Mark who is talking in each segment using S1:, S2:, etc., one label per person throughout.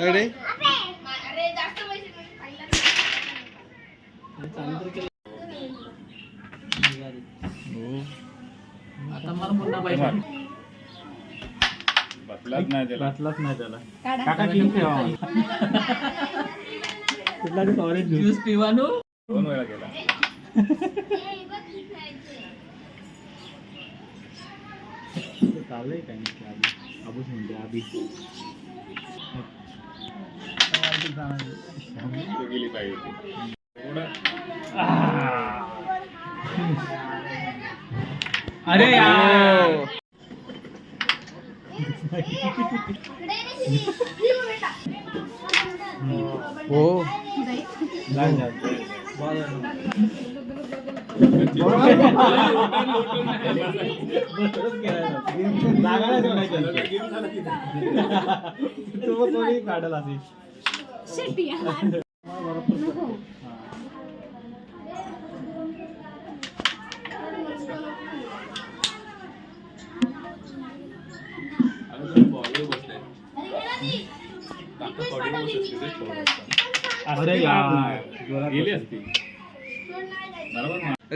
S1: अरे. जास्त पैसे
S2: आता मला पुन्हा पाहिजे
S3: बसलाच नाही. त्याला
S2: घातलाच नाही त्याला
S1: काढा.
S2: काका टीम ठेवा कुठला ज्यूस पिवानू
S3: दोन वेळा गेला
S2: चाललंय. काय आधी आबूच म्हणते
S3: तो गेली पाहिजे
S2: अरे
S4: हो.
S2: जागा नाही कोणी काढल
S3: बसलाय.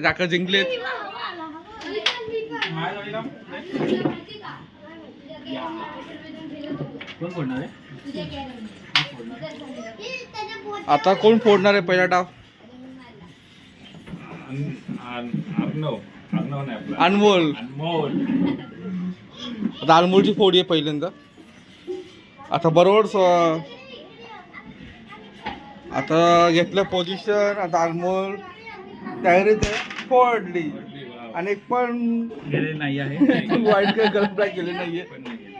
S3: काका
S2: यार.
S4: जिंकलेत
S2: कोण आहे?
S4: आता कोण फोडणार आहे पहिला डाव?
S3: अन- अन- अर्णव. अर्णव नाही आपला.
S4: अनमोल.
S3: अनमोल.
S4: आता अनमोलची फोडी आहे पहिल्यांदा. आता बरोबर स- आता घेतलं पोझिशन आता अनमोल तयारीत आहे. फोडली. आणि एक पण
S2: गेले नाही आहे.
S4: वाईट काही गलत काय केली नाहीये.
S3: पण नाही गेली.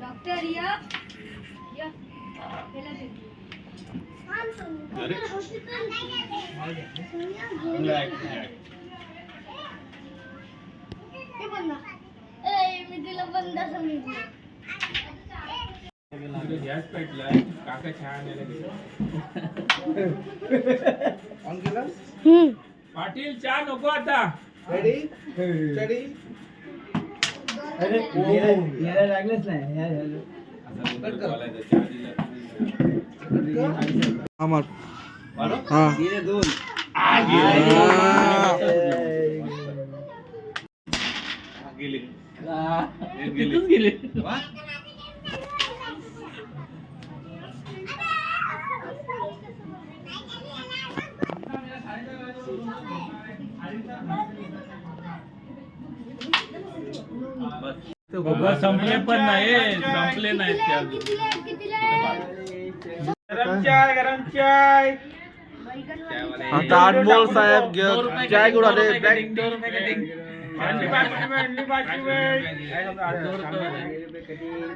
S1: डॉक्टर
S3: गॅस पेटलाय काका चहा आणायला गेले.
S4: ऑन केला
S3: पाटील चहा नको आता
S2: अरे लागलेच नाही আমার संपले पण नाही संपले नाहीत ते अजून. गरम चाय गरम चाय
S4: आता अनमोल साहेब चाय घेऊन आले.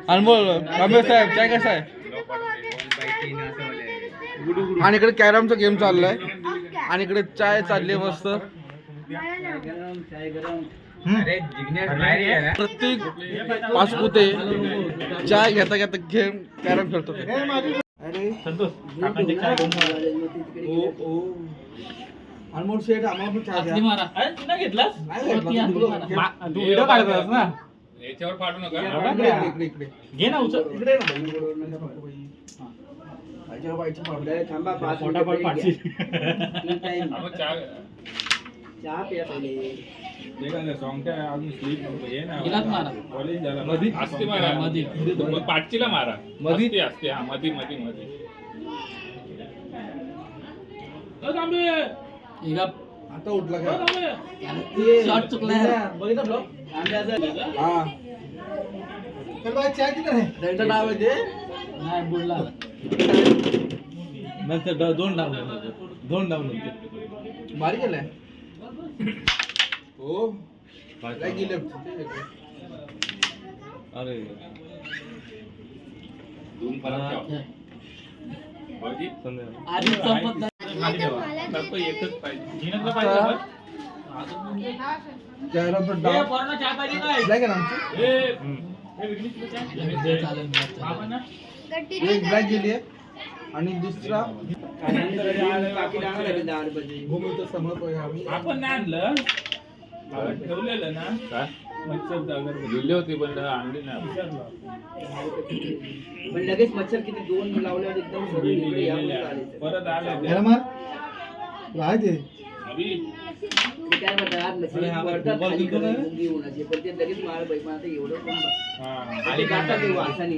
S4: अनमोल रमेश साहेब चाय कसा आहे? आणि इकडे कॅरमचा गेम चाललाय. आणि इकडे चाय चालली आहे मस्त. प्रत्येक पाचपुते चाय घेता घेता गेम कॅरम खेळतो अरे.
S2: संतोष काकांची चाय घेऊन जा.
S4: ओ ओ. अनमोल शेठ आम्हाला घेतला. तू-
S2: व्हिडिओ काढत ना?
S3: याच्यावर पाडू नका.
S4: इकडे
S2: घे ना उचल.
S4: इकडे ना बाई.
S3: ते काय काय पाठचीला मारा.
S4: मधी?
S3: असते असते. हा मधी मधी मधी.
S2: का?
S4: आता उठला का?
S2: शॉट चुकलाय
S4: बघितलं हा. ते?
S2: नंतर द- दोन डाव दोन डाव नंतर
S4: भारी केलाय. हो. काय गेले.
S2: अरे.
S3: दोन एकच पाहिजे?
S4: ब्लॅक गेली आहे. आणि दुसरा
S3: आपण नाही आणलं. ठेवलेलं ना
S4: काय
S3: मच्छर जागर दिली होती पण आणली नाही
S5: पण लगेच मच्छर किती दोन लावल्यावर एकदम सगळे
S3: गेली,
S5: इकडे या
S3: गेली.
S5: बाजूला आले ते.
S3: परत आले ते.
S2: याला मार आहे ते
S3: अभि,
S5: ते काय म्हणतात मच्छर
S2: अरे हा
S5: पडतात
S2: बॉल
S5: खाली
S2: घेतो ना?
S5: मुंगी उन्हाचे पण ते लगेच बाई आता एवढं पण बा-
S3: हा.
S5: जातात ते वासाने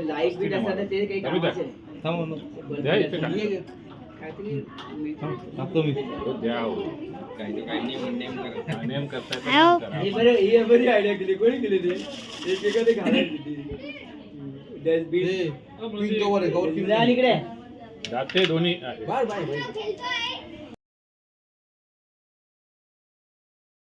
S5: लाइट बीट असतात ना, ते काही
S3: कमी
S5: कामाचे
S3: द्या.
S5: नाही.
S2: थांब ना.
S3: द्या इथे टाक.
S5: हे काहीतरी मी-
S2: थांब, टाकतो मी
S3: हो, द्या हो. हा, नेम करताय
S1: आयो.
S3: तर करा.
S5: हे बरं ही बरी आयडिया केली कोणी केली ते एकेका ते घालायची ती डस्टबिन
S2: ते पिंक कवर आहे कवर
S5: इकडे आण इकडे
S3: जाते दोन्ही आहे.
S2: बाय बाय बाय
S1: खेळतोय